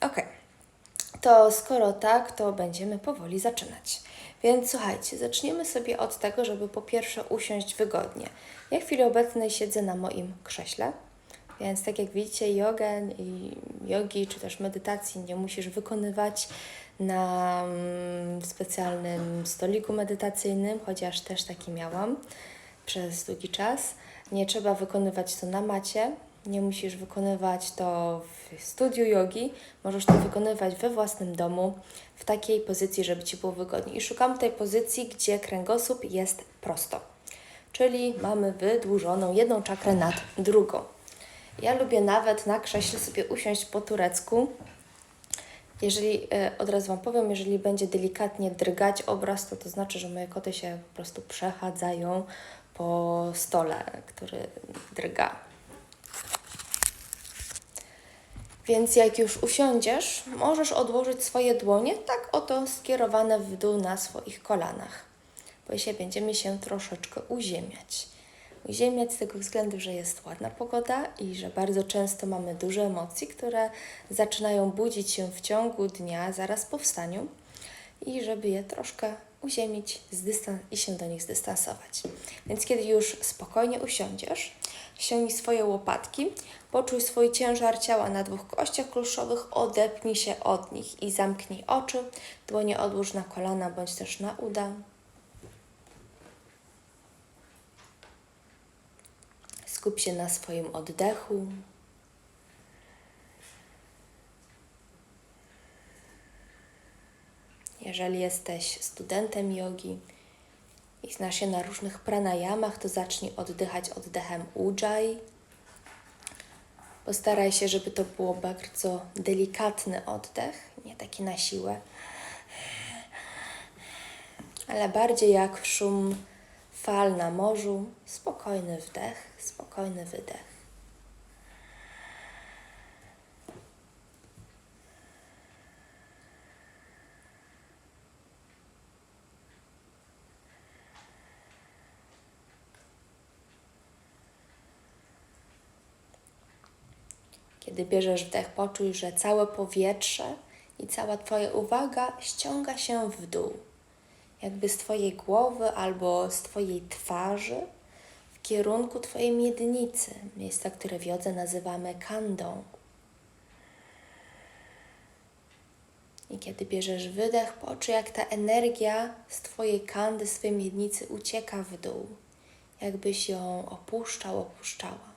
Ok, to skoro tak, to będziemy powoli zaczynać. Więc słuchajcie, zaczniemy sobie od tego, żeby po pierwsze usiąść wygodnie. Ja w chwili obecnej siedzę na moim krześle, więc tak jak widzicie, jogę i jogi czy też medytacji nie musisz wykonywać na mm, specjalnym stoliku medytacyjnym, chociaż też taki miałam przez długi czas. Nie trzeba wykonywać to na macie, nie musisz wykonywać to w studiu jogi, możesz to wykonywać we własnym domu, w takiej pozycji, żeby Ci było wygodnie. I szukam tej pozycji, gdzie kręgosłup jest prosto, czyli mamy wydłużoną jedną czakrę nad drugą. Ja lubię nawet na krześle sobie usiąść po turecku. Jeżeli, e, od razu Wam powiem, jeżeli będzie delikatnie drgać obraz, to to znaczy, że moje koty się po prostu przechadzają po stole, który drga. Więc jak już usiądziesz, możesz odłożyć swoje dłonie tak oto skierowane w dół na swoich kolanach. Bo dzisiaj będziemy się troszeczkę uziemiać. Uziemiać z tego względu, że jest ładna pogoda i że bardzo często mamy duże emocje, które zaczynają budzić się w ciągu dnia zaraz po wstaniu i żeby je troszkę uziemić i się do nich zdystansować. Więc kiedy już spokojnie usiądziesz, ściągnij swoje łopatki, poczuj swój ciężar ciała na dwóch kościach kluszowych, odepnij się od nich i zamknij oczy. Dłonie odłóż na kolana bądź też na uda. Skup się na swoim oddechu. Jeżeli jesteś studentem jogi i znasz się na różnych pranayamach, to zacznij oddychać oddechem ujjayi. Postaraj się, żeby to było bardzo delikatny oddech, nie taki na siłę, ale bardziej jak szum fal na morzu. Spokojny wdech, spokojny wydech. Kiedy bierzesz wdech, poczuj, że całe powietrze i cała Twoja uwaga ściąga się w dół, jakby z Twojej głowy albo z Twojej twarzy w kierunku Twojej miednicy, miejsca, które w jodze nazywamy kandą. I kiedy bierzesz wydech, poczuj, jak ta energia z Twojej kandy, z Twojej miednicy ucieka w dół, jakbyś ją opuszczał, opuszczała,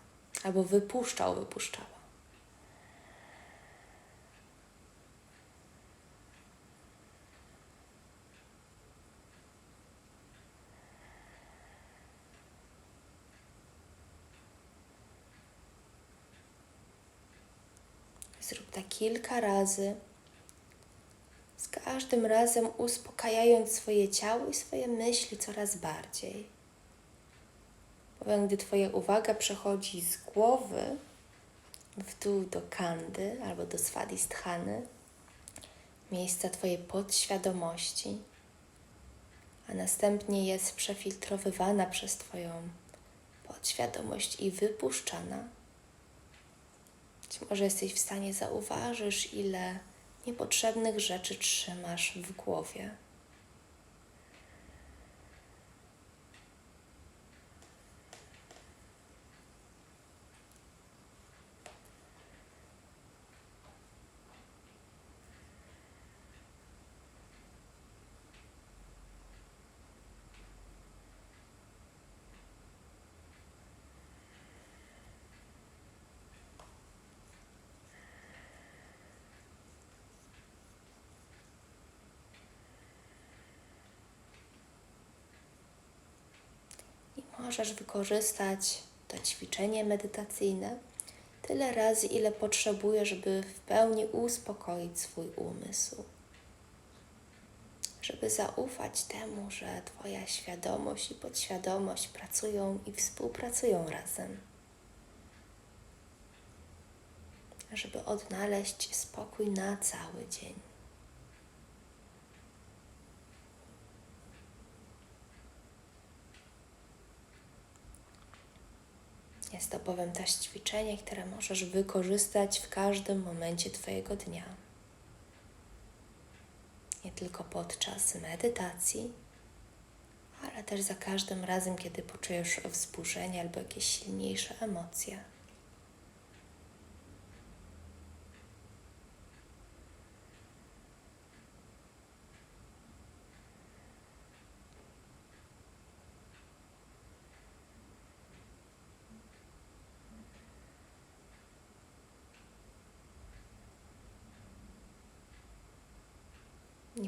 albo wypuszczał, wypuszczała. Zrób tak kilka razy. Z każdym razem uspokajając swoje ciało i swoje myśli coraz bardziej. Bowiem, gdy Twoja uwaga przechodzi z głowy w dół do kandy albo do swadhisthany, miejsca Twojej podświadomości, a następnie jest przefiltrowywana przez Twoją podświadomość i wypuszczana być może jesteś w stanie zauważysz, ile niepotrzebnych rzeczy trzymasz w głowie. Możesz wykorzystać to ćwiczenie medytacyjne tyle razy, ile potrzebujesz, żeby w pełni uspokoić swój umysł. Żeby zaufać temu, że Twoja świadomość i podświadomość pracują i współpracują razem. Żeby odnaleźć spokój na cały dzień. Jest to powiem też ćwiczenie, które możesz wykorzystać w każdym momencie Twojego dnia. Nie tylko podczas medytacji, ale też za każdym razem, kiedy poczujesz wzburzenie albo jakieś silniejsze emocje.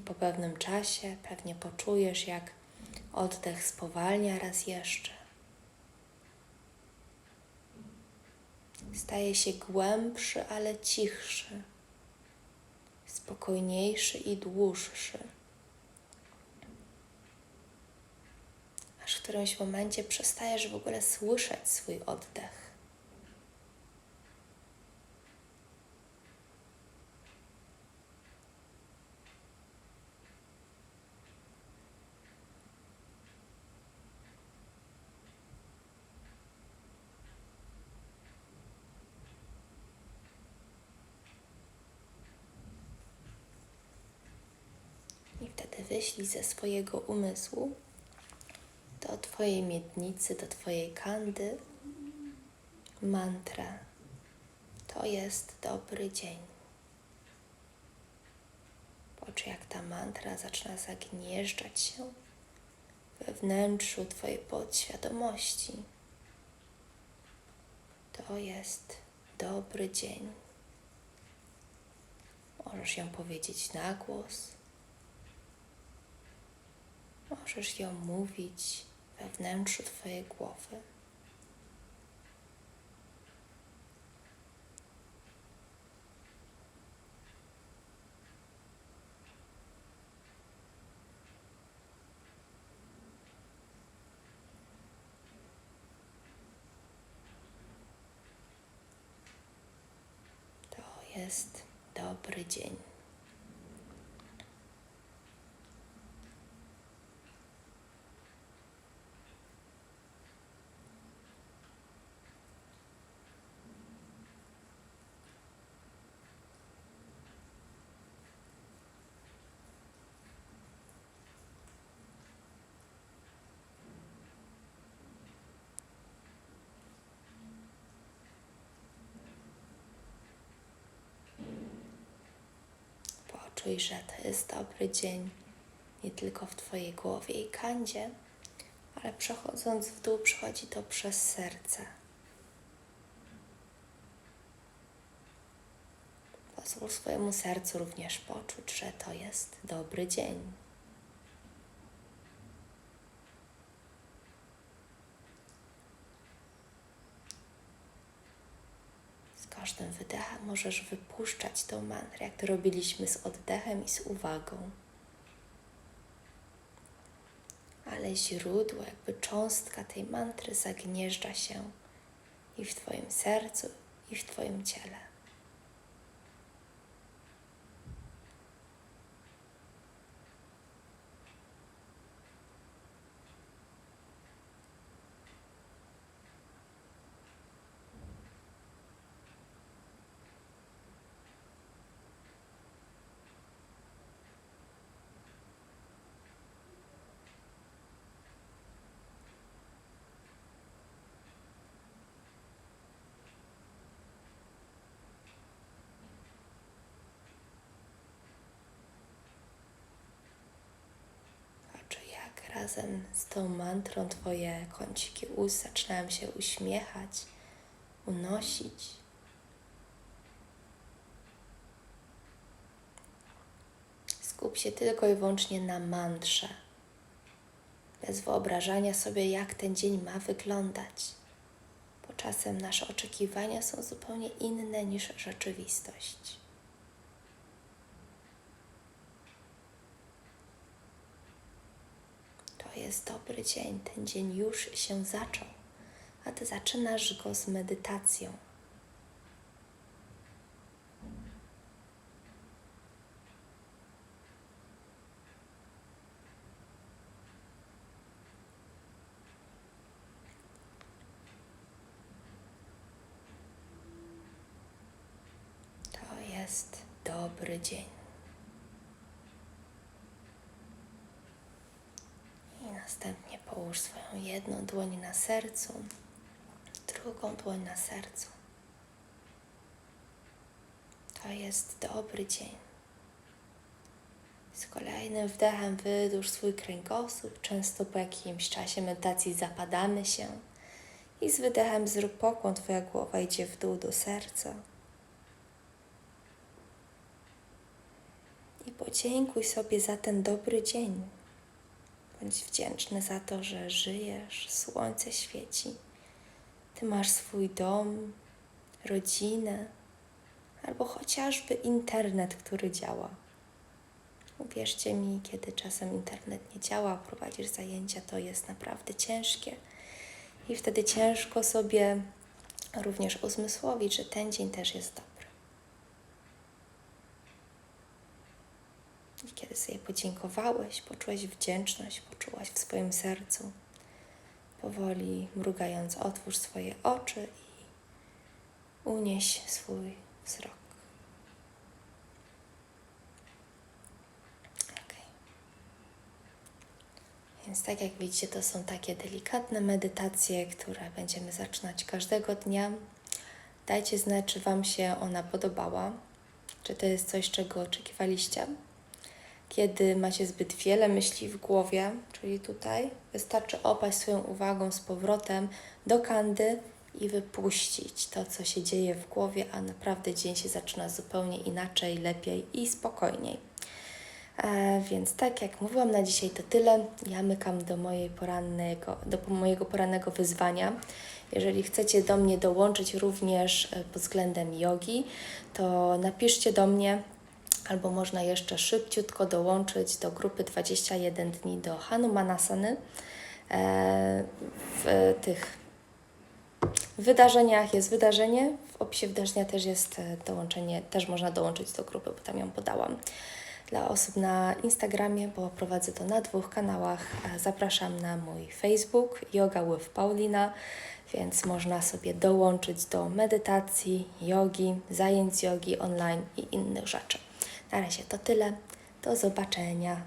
I po pewnym czasie pewnie poczujesz, jak oddech spowalnia raz jeszcze. Staje się głębszy, ale cichszy, spokojniejszy i dłuższy. Aż w którymś momencie przestajesz w ogóle słyszeć swój oddech. I wtedy wyślij ze swojego umysłu do Twojej miednicy, do Twojej kandy mantrę. To jest dobry dzień. Poczuj, jak ta mantra zaczyna zagnieżdżać się we wnętrzu Twojej podświadomości. To jest dobry dzień. Możesz ją powiedzieć na głos Możesz ją mówić we wnętrzu Twojej głowy. To jest dobry dzień. Czuj, że to jest dobry dzień nie tylko w Twojej głowie i kandzie, ale przechodząc w dół, przychodzi to przez serce. Pozwól swojemu sercu również poczuć, że to jest dobry dzień. każdym wydechem możesz wypuszczać tą mantrę, jak to robiliśmy z oddechem i z uwagą. Ale źródło, jakby cząstka tej mantry zagnieżdża się i w Twoim sercu, i w Twoim ciele. Razem z tą mantrą Twoje kąciki ust zaczynają się uśmiechać, unosić. Skup się tylko i wyłącznie na mantrze, bez wyobrażania sobie, jak ten dzień ma wyglądać, bo czasem nasze oczekiwania są zupełnie inne niż rzeczywistość. Jest dobry dzień, ten dzień już się zaczął, a ty zaczynasz go z medytacją. To jest dobry dzień. Połóż swoją jedną dłoń na sercu, drugą dłoń na sercu. To jest dobry dzień. Z kolejnym wdechem wydłuż swój kręgosłup. Często po jakimś czasie medytacji zapadamy się. I z wydechem zrób pokłon. Twoja głowa idzie w dół do serca. I podziękuj sobie za ten dobry dzień. Bądź wdzięczny za to, że żyjesz, słońce świeci. Ty masz swój dom, rodzinę, albo chociażby internet, który działa. Uwierzcie mi, kiedy czasem internet nie działa, prowadzisz zajęcia, to jest naprawdę ciężkie. I wtedy ciężko sobie również uzmysłowić, że ten dzień też jest dobry. I kiedy sobie podziękowałeś, poczułeś wdzięczność, poczułaś w swoim sercu, powoli mrugając, otwórz swoje oczy i unieś swój wzrok. Okej. Więc tak jak widzicie, to są takie delikatne medytacje, które będziemy zaczynać każdego dnia. Dajcie znać, czy Wam się ona podobała, czy to jest coś, czego oczekiwaliście. Kiedy macie zbyt wiele myśli w głowie, czyli tutaj, wystarczy opaść swoją uwagą z powrotem do kandy i wypuścić to, co się dzieje w głowie, a naprawdę dzień się zaczyna zupełnie inaczej, lepiej i spokojniej. E, więc tak jak mówiłam na dzisiaj to tyle. Ja mykam do, mojej porannego, do mojego porannego wyzwania. Jeżeli chcecie do mnie dołączyć również e, pod względem jogi, to napiszcie do mnie, albo można jeszcze szybciutko dołączyć do grupy 21 dni do Hanumanasany. E, w tych wydarzeniach jest wydarzenie, w opisie wydarzenia też jest e, dołączenie, też można dołączyć do grupy, bo tam ją podałam. Dla osób na Instagramie, bo prowadzę to na dwóch kanałach, e, zapraszam na mój Facebook Yoga with Paulina, więc można sobie dołączyć do medytacji, jogi, zajęć jogi online i innych rzeczy. Na razie to tyle. Do zobaczenia